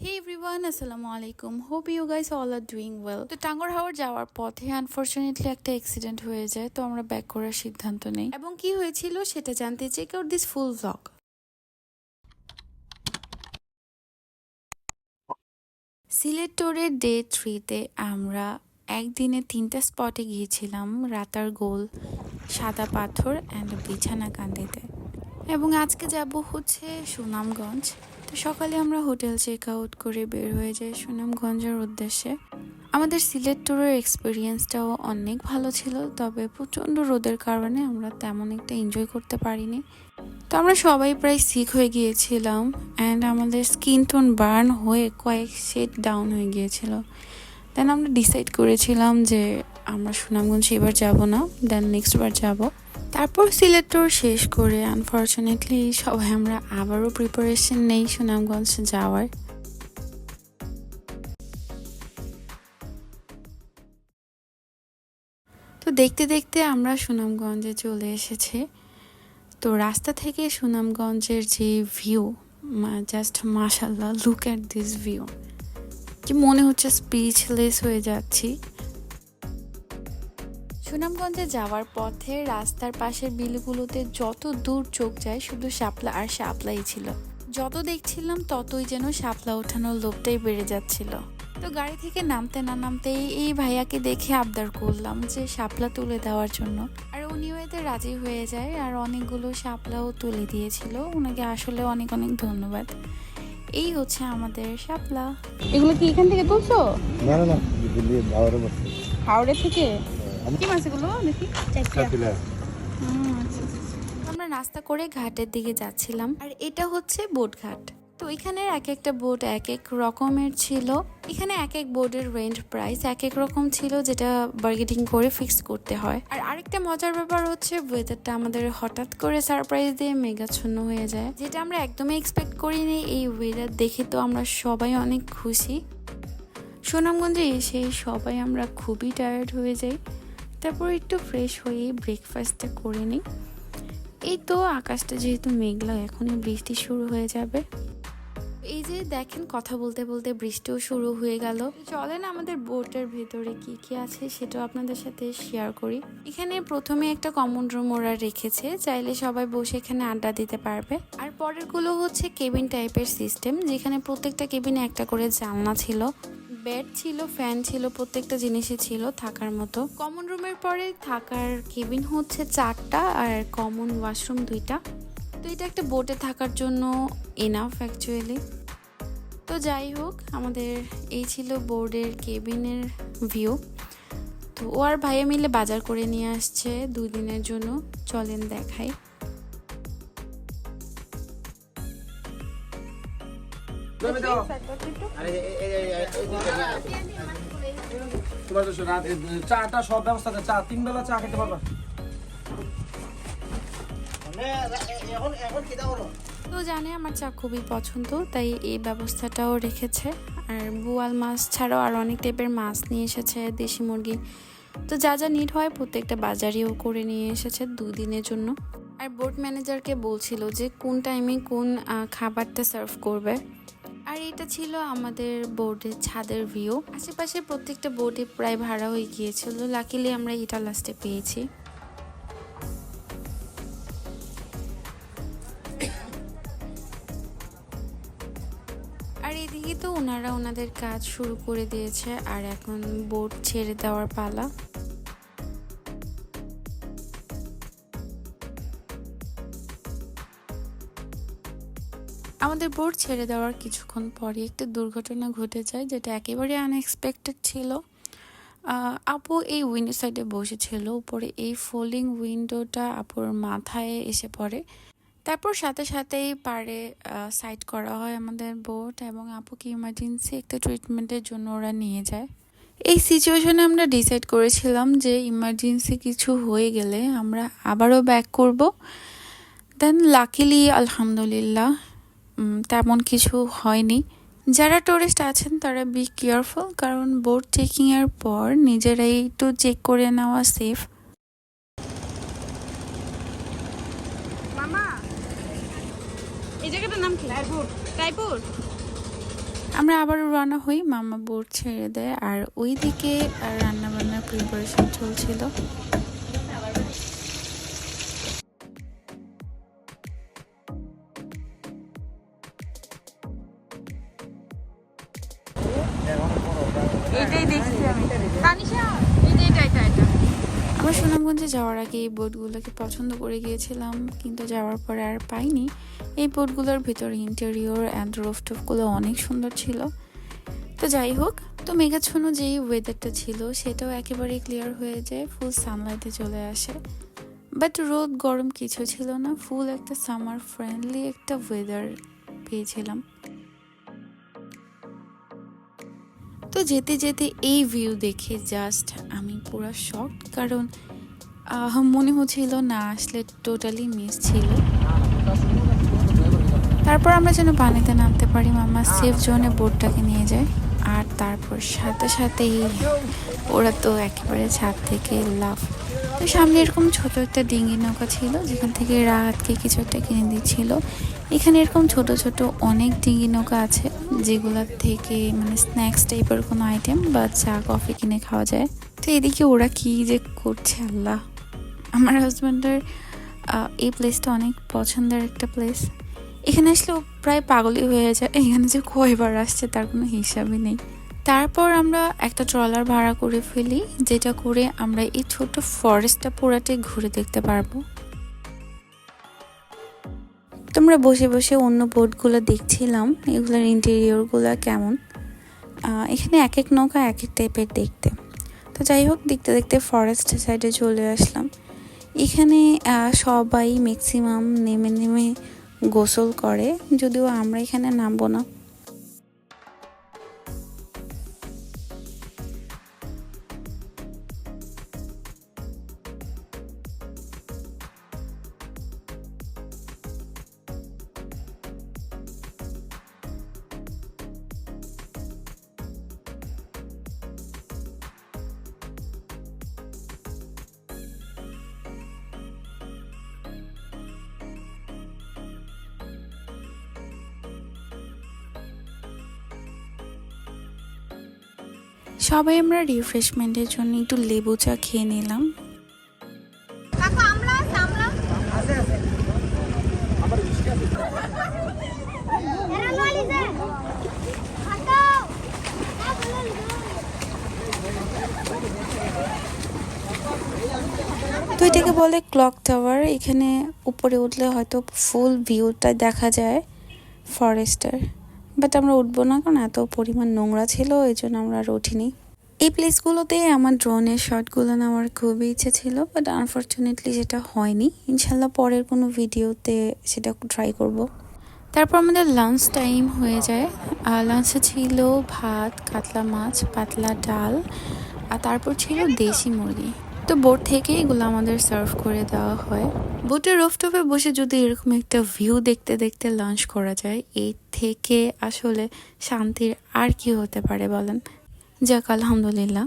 হে everyone আসসালামু আলাইকুম hope you guys all are doing well তো টাঙ্গর হাওয়ার যাওয়ার পথে আনফর্চুনেটলি একটা অ্যাক্সিডেন্ট হয়ে যায় তো আমরা ব্যাক করার সিদ্ধান্ত নেই। এবং কি হয়েছিল সেটা জানতে check out this full vlog Sylhet টোরের day থ্রিতে আমরা একদিনে তিনটা স্পটে গিয়েছিলাম রাতার গোল সাদা পাথর অ্যান্ড বিছানা কান্দিতে এবং আজকে যাব হচ্ছে সুনামগঞ্জ। তো সকালে আমরা হোটেল চেক আউট করে বের হয়ে যাই সুনামগঞ্জের উদ্দেশ্যে। আমাদের সিলেট ট্যুরের এক্সপিরিয়েন্সটাও অনেক ভালো ছিল, তবে প্রচণ্ড রোদের কারণে আমরা তেমন একটা এনজয় করতে পারিনি। তো আমরা সবাই প্রায় সিক হয়ে গিয়েছিলাম অ্যান্ড আমাদের স্কিন টোন বার্ন হয়ে কয়েক শেড ডাউন হয়ে গিয়েছিল। দেন আমরা ডিসাইড করেছিলাম যে আমরা সুনামগঞ্জ এবার যাব না দেন নেক্সট বার যাব। তারপর সিলেট শেষ করে আনফর্চুনেটলি সবাই আমরা আবারও প্রিপারেশন নেই সুনামগঞ্জ যাওয়ার। তো দেখতে দেখতে আমরা সুনামগঞ্জে চলে এসেছি। তো রাস্তা থেকে সুনামগঞ্জের যে ভিউ জাস্ট মাশাল্লাহ লুক অ্যাট দিস ভিউ কি মনে হচ্ছে স্পিচলেস হয়ে যাচ্ছি। সুনামগঞ্জে যাওয়ার পথে রাস্তার পাশের বিলগুলোতে যত দূর চোখ যায় শুধু শাপলা আর শাপলাই ছিল। যত দেখছিলাম ততই যেন শাপলা ওঠানোর লোভটাই বেড়ে যাচ্ছিল। তো গাড়ি থেকে নামতে না নামতেই এই ভাইয়াকে দেখে আবদার করলাম যে শাপলা তুলে দেওয়ার জন্য। আর উনিও এতে রাজি হয়ে যায় আর অনেকগুলো শাপলাও তুলে দিয়েছিল। ওনাকে আসলে অনেক অনেক ধন্যবাদ। এই হচ্ছে আমাদের শাপলা। এগুলো কি এখান থেকে তুলছো? না না না দিল্লি বাবার বসে। হাওড়ে থেকে? কি মাছ এগুলো দেখি কাপিলা হুম, আচ্ছা, আচ্ছা। আমরা নাস্তা করে ঘাটের দিকে যাচ্ছিলাম। আর এটা হচ্ছে বোট ঘাট। তো এখানের এক একটা বোট এক এক রকমের ছিল। এখানে এক এক বোর্ডের রেন্ট প্রাইস এক এক রকম ছিল যেটা বার্গেটিং করে ফিক্স করতে হয়। আর আরেকটা মজার ব্যাপার হচ্ছে ওয়েদারটা আমাদের হঠাৎ করে সারপ্রাইজ দিয়ে মেঘাচ্ছন্ন হয়ে যায়। যেটা আমরা একদমই এক্সপেক্ট করিনি। এই ওয়েদার দেখে তো আমরা সবাই অনেক খুশি। সুনামগঞ্জে এসে সবাই আমরা খুবই টায়ার্ড হয়ে যাই। তারপর একটু ফ্রেশ হয়ে ব্রেকফাস্টটা করে নিই। এই তো আকাশটা যেহেতু মেঘলা, এখনই বৃষ্টি শুরু হয়ে যাবে। এই যে দেখেন, কথা বলতে বলতে বৃষ্টিও শুরু হয়ে গেল। চলেন আমাদের বোটের ভেতরে কি কি আছে সেটাও আপনাদের সাথে শেয়ার করি। এখানে প্রথমে একটা কমন রুম ওরা রেখেছে, চাইলে সবাই বসে এখানে আড্ডা দিতে পারবে। আর পরেরগুলো হচ্ছে কেবিন টাইপের সিস্টেম যেখানে প্রত্যেকটা কেবিনে একটা করে জানলা ছিল। বেড ছিল ফ্যান ছিল, প্রত্যেকটা জিনিসই ছিল থাকার মতো। কমন রুমের পরে থাকার কেবিন হচ্ছে চারটা আর কমন ওয়াশরুম দুইটা। তো এটা একটা বোটে থাকার জন্য এনাফ অ্যাকচুয়ালি তো যাই হোক, আমাদের এই ছিল বোর্ডের কেবিনের ভিউ তো ও আর ভাইয়া মিলে বাজার করে নিয়ে আসছে দুই দিনের জন্য। চলেন দেখাই। তোমার তো রাত চাটা সব ব্যবস্থা আছে চা তিন বেলা চা খেতে পারবা তো জানে আমার চা খুবই পছন্দ তাই এই ব্যবস্থাটাও রেখেছে আর বোয়াল মাছ ছাড়াও আর অনেক টাইপের মাছ নিয়ে এসেছে দেশি মুরগি তো যা যা নিড হয় প্রত্যেকটা বাজারেও করে নিয়ে এসেছে দুদিনের জন্য আর বোর্ড ম্যানেজারকে বলছিল যে কোন টাইমে কোন খাবারটা সার্ভ করবে আর এটা ছিল আমাদের বোর্ডের ছাদের ভিউ। আশেপাশে প্রত্যেকটা বোর্ডে প্রায় ভাড়া হয়ে গিয়েছিল। লাকিলি আমরা এটা লাস্টে পেয়েছি। আর এদিকে তো ওনারা ওনাদের কাজ শুরু করে দিয়েছে। আর এখন বোট ছেড়ে দেওয়ার পালা। আমাদের বোট ছেড়ে দেওয়ার কিছুক্ষণ পরে একটা দুর্ঘটনা ঘটে যায় যেটা একেবারে আনএক্সপেক্টেড ছিল। আপু এই উইন্ডো সাইডে বসেছিল, উপরে এই ফোল্ডিং উইন্ডোটা আপুর মাথায় এসে পড়ে। তারপর সাথে সাথেই পারে সাইড করা হয় আমাদের বোট এবং আপুকে ইমার্জেন্সি একটা ট্রিটমেন্টের জন্য ওরা নিয়ে যায়। এই সিচুয়েশনে আমরা ডিসাইড করেছিলাম যে ইমার্জেন্সি কিছু হয়ে গেলে আমরা আবারও ব্যাক করব। দেন লাকিলি আলহামদুলিল্লাহ তেমন কিছু হয়নি। যারা টুরিস্ট আছেন তারা বি কেয়ারফুল কারণ বোট চেকিংয়ের পর নিজেরাই একটু চেক করে নেওয়া সেফ মামা এই জায়গাটার নাম কি? রায়পুর। রায়পুর? আমরা আবার রান্না হই মামা বোর্ড ছেড়ে দেয় আর ওইদিকে রান্না বান্নার প্রিপারেশন চলছিল। যাওয়ার আগে এই বোটগুলোকে পছন্দ করে গিয়েছিলাম, কিন্তু যাওয়ার পরে আর পাইনি। এই বোর্ডগুলোর ভিতরে ইন্টেরিয়র অ্যান্ড রোফটপগুলো অনেক সুন্দর ছিল। তো যাই হোক, তো মেঘাচ্ছন্ন যেই ওয়েদারটা ছিল, সেটাও একেবারে ক্লিয়ার হয়ে যায় ফুল সানলাইটে চলে আসে। বাট রোদ, গরম কিছু ছিল না ফুল একটা সামার ফ্রেন্ডলি একটা ওয়েদার পেয়েছিলাম। তো যেতে যেতে এই ভিউ দেখে জাস্ট আমি পুরো শক কারণ মনে হচ্ছিল না, আসলে টোটালি মিস ছিল। তারপর আমরা যেন পানিতে নামতে পারি, মামা সেফ জোনে বোটটাকে নিয়ে যায়। আর তারপর সাথে সাথেই ওরা তো একেবারে ছাদ থেকে লাভ তো সামনে এরকম ছোট একটা ডিঙ্গি নৌকা ছিল, যেখান থেকে রাতকে কিছু একটা কিনে দিচ্ছিল। এখানে এরকম ছোট ছোট অনেক ডিঙ্গি নৌকা আছে যেগুলোর থেকে মানে স্ন্যাক্স টাইপের কোনো আইটেম বা চা কফি কিনে খাওয়া যায়। তো এদিকে ওরা কি যে করছে, আল্লাহ। আমার হাজব্যান্ডের এই প্লেসটা অনেক পছন্দের একটা প্লেস এখানে আসলে প্রায় পাগলই হয়ে যায়। এখানে যে কয়বার আসছে তার কোনো হিসাবই নেই। তারপর আমরা একটা ট্রলার ভাড়া করে ফেলি, যেটা করে আমরা এই ছোট ফরেস্টটা পুরাটাই ঘুরে দেখতে পারব। তোমরা বসে বসে অন্য বোটগুলো দেখছিলাম, এগুলোর ইন্টেরিয়রগুলো কেমন? এখানে এক এক নৌকা এক এক টাইপের দেখতে। তো যাই হোক, দেখতে দেখতে ফরেস্ট সাইডে চলে আসলাম। এখানে সবাই ম্যাক্সিমাম নেমে নেমে গোসল করে যদিও আমরা এখানে নামবো না। সবাই আমরা রিফ্রেশমেন্টের জন্য একটু লেবু চা খেয়ে নিলাম। তো এটাকে বলে ক্লক টাওয়ার এখানে উপরে উঠলে হয়তো ফুল ভিউটা দেখা যায় ফরেস্টের বাট আমরা উঠবো না কারণ এত পরিমাণ নোংরা ছিল, এই জন্য আমরা আর উঠিনি। এই প্লেসগুলোতে আমার ড্রোনের শটগুলো নেওয়ার খুবই ইচ্ছে ছিল বাট আনফর্চুনেটলি সেটা হয়নি। ইনশাল্লাহ পরের কোনো ভিডিওতে সেটা ট্রাই করব। তারপর আমাদের লাঞ্চ টাইম হয়ে যায়। লাঞ্চে ছিল ভাত, কাতলা মাছ, পাতলা ডাল, আর তারপর ছিল দেশি মুরগি। তো বোট থেকে এগুলো আমাদের সার্ভ করে দেওয়া হয়। বোটের রোফটপে বসে যদি এরকম একটা ভিউ দেখতে দেখতে লাঞ্চ করা যায় এই থেকে আসলে শান্তির আর কি হতে পারে বলেন? যাক, আলহামদুলিল্লাহ।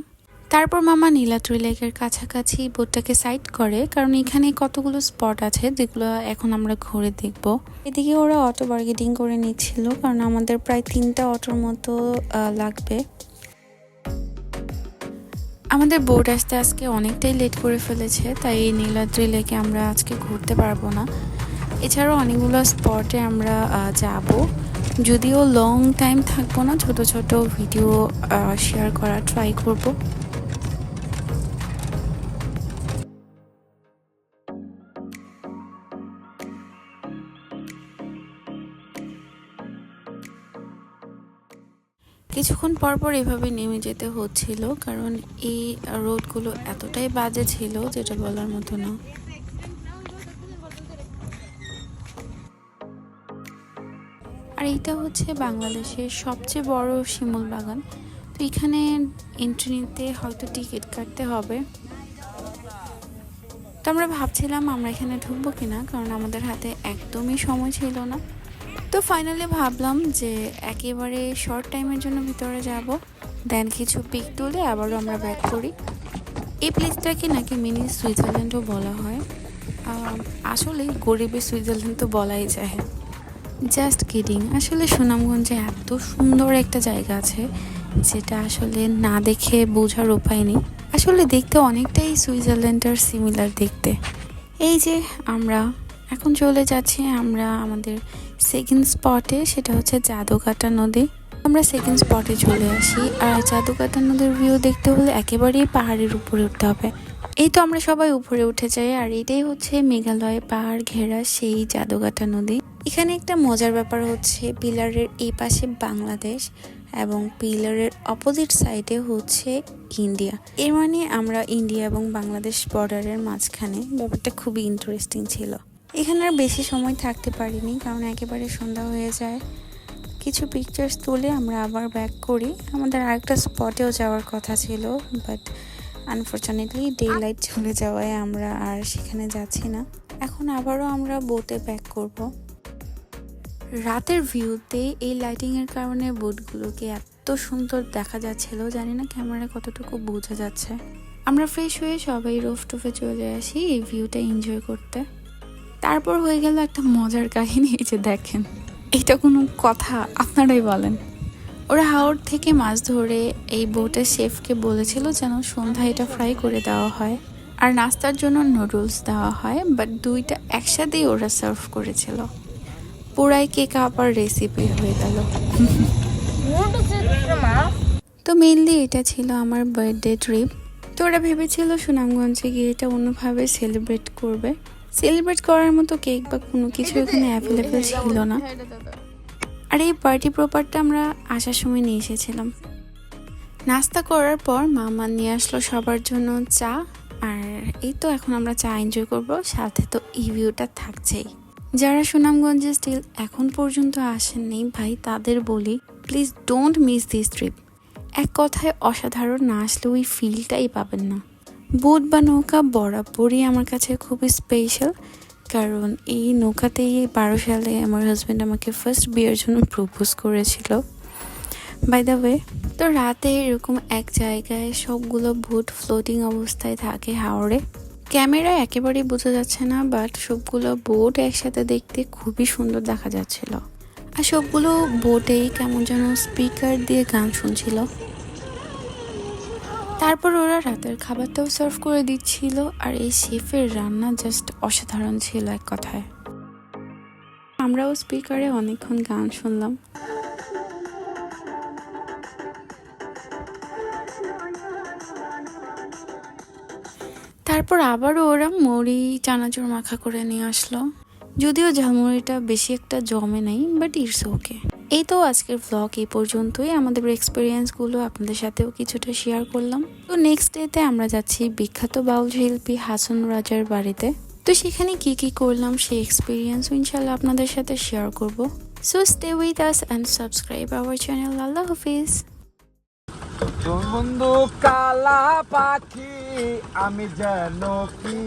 তারপর মামা নীলাদ্রি লেকের কাছাকাছি বোটটাকে সাইড করে, কারণ এখানে কতগুলো স্পট আছে যেগুলো এখন আমরা ঘুরে দেখব। এদিকে ওরা অটো বার্গেটিং করে নিচ্ছিল, কারণ আমাদের প্রায় তিনটা অটোর মতো লাগবে। আমাদের বোট আসতে আজকে অনেকটাই লেট করে ফেলেছে, তাই এই নীলাদ্রি লেকে আমরা আজকে ঘুরতে পারব না। এছাড়াও অনেকগুলো স্পটে আমরা যাব। যদিও লং টাইম থাকব না, ছোট ছোট ভিডিও শেয়ার করা ট্রাই করব। কিছুক্ষণ পর পর এভাবে নেমে যেতে হচ্ছিল, কারণ এই রোডগুলো এতটাই বাজে ছিল যেটা বলার মতো না। আর এইটা হচ্ছে বাংলাদেশের সবচেয়ে বড় শিমুল বাগান। তো এখানে এন্ট্রি নিতে হয়তো টিকিট কাটতে হবে। তো আমরা ভাবছিলাম আমরা এখানে ঢুকবো কিনা, কারণ আমাদের হাতে একদমই সময় ছিল না। তো ফাইনালি ভাবলাম যে একেবারে শর্ট টাইমের জন্য ভিতরে যাব দেন কিছু পিক তুলে আবারও আমরা ব্যাক করি। এই প্লেসটাকে নাকি মিনি সুইজারল্যান্ডও বলা হয়। আসলে গরিবের সুইজারল্যান্ড তো বলাই যায়। জাস্ট কিডিং আসলে সুনামগঞ্জে এত সুন্দর একটা জায়গা আছে, যেটা আসলে না দেখে বোঝার উপায় নেই। আসলে দেখতে অনেকটাই সুইজারল্যান্ডের সিমিলার দেখতে। এই যে আমরা এখন চলে যাচ্ছি আমরা আমাদের সেকেন্ড স্পটে সেটা হচ্ছে জাদুকাটা নদী। আমরা সেকেন্ড স্পটে চলে আসি, আর জাদুকাটা নদীর ভিউ দেখতে হলে একেবারেই পাহাড়ের উপরে উঠতে হবে। এই তো আমরা সবাই উপরে উঠে যাই, আর এটাই হচ্ছে মেঘালয় পাহাড় ঘেরা সেই জাদুকাটা নদী। এখানে একটা মজার ব্যাপার হচ্ছে, পিলারের এই পাশে বাংলাদেশ এবং পিলারের অপোজিট সাইডে হচ্ছে ইন্ডিয়া। এর মানে আমরা ইন্ডিয়া এবং বাংলাদেশ বর্ডারের মাঝখানে। ব্যাপারটা খুবই ইন্টারেস্টিং ছিল। এখানে আর বেশি সময় থাকতে পারিনি, কারণ একেবারে সন্ধ্যা হয়ে যায়। কিছু পিকচার্স তুলে আমরা আবার ব্যাক করি। আমাদের আরেকটা স্পটেও যাওয়ার কথা ছিল বাট আনফর্চুনেটলি ডে লাইট চলে যাওয়ায় আমরা আর সেখানে যাচ্ছি না। এখন আবারও আমরা বোটে ব্যাক করব। রাতের ভিউতে এই লাইটিংয়ের কারণে বোটগুলোকে এত সুন্দর দেখা যাচ্ছিল, জানি না ক্যামেরায় কতটুকু বোঝা যাচ্ছে। আমরা ফ্রেশ হয়ে সবাই রোফ টোফে চলে আসি এই ভিউটা এনজয় করতে। তারপর হয়ে গেল একটা মজার কাহিনী, এই যে দেখেন। এটা কোনো কথা, আপনারাই বলেন। ওরা হাওড় থেকে মাছ ধরে এই বোটের শেফকে বলেছিল যেন সন্ধ্যা এটা ফ্রাই করে দেওয়া হয়। আর নাস্তার জন্য নুডলস দেওয়া হয় বাট দুইটা একসাথেই ওরা সার্ভ করেছিল। পুরাই কেক আপার রেসিপি হয়ে গেল। তো মেনলি এটা ছিল আমার বার্থডে ট্রিপ তো ওরা ভেবেছিল সুনামগঞ্জে গিয়ে এটা অন্যভাবে সেলিব্রেট করবে। সেলিব্রেট করার মতো কেক বা কোনো কিছু এখানে অ্যাভেলেবেল ছিল না। আর এই পার্টি প্রপারটা আমরা আসার সময় নিয়ে এসেছিলাম। নাস্তা করার পর মামা নিয়ে আসলো সবার জন্য চা। আর এই তো এখন আমরা চা এনজয় করব সাথে তো এই ভিউটা থাকছেই। যারা সুনামগঞ্জে স্টিল এখন পর্যন্ত আসেননি ভাই তাদের বলি please don't miss this trip এক কথায় অসাধারণ না আসলে ওই ফিলটাই পাবেন না। বোট বা নৌকা বরাবরই আমার কাছে খুবই স্পেশাল কারণ এই নৌকাতেই বারো সালে আমার হাজব্যান্ড আমাকে ফার্স্ট বিয়ের জন্য প্রপোজ করেছিল। বাই দ্য ওয়ে তো রাতে এরকম এক জায়গায় সবগুলো বোট ফ্লোটিং অবস্থায় থাকে হাওড়ে ক্যামেরা একেবারেই বোঝা যাচ্ছে না বাট সবগুলো বোট একসাথে দেখতে খুবই সুন্দর দেখা যাচ্ছিল। আর সবগুলো বোটেই কেমন যেন স্পিকার দিয়ে গান শুনছিল। তারপর ওরা রাতের খাবারটাও সার্ভ করে দিচ্ছিল, আর এই শেফের রান্না জাস্ট অসাধারণ ছিল এক কথায়। আমরাও স্পিকারে অনেকক্ষণ গান শুনলাম। তারপর আবারও ওরা মুড়ি, চানাচুর মাখা করে নিয়ে আসলো। যদিও ঝালমুড়িটা বেশি একটা জমে নাই বাট ইটস ওকে এই তো আজকের ভ্লগ এই পর্যন্তই। আমাদের এক্সপিরিয়েন্সগুলো আপনাদের সাথেও কিছুটা শেয়ার করলাম। তো নেক্সট ডেতে আমরা যাচ্ছি বিখ্যাত বাউল শিল্পী হাসন রাজার বাড়িতে। তো সেখানে কি কি করলাম সেই এক্সপিরিয়েন্স ইনশাল্লাহ আপনাদের সাথে শেয়ার করব। So stay with us and subscribe our channel আল্লাহ হাফিজ। বন্ধু কালা পাখি, আমি যেন কি?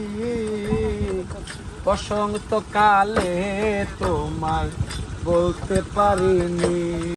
বসন্ত কালে তোমায় বলতে পারিনি।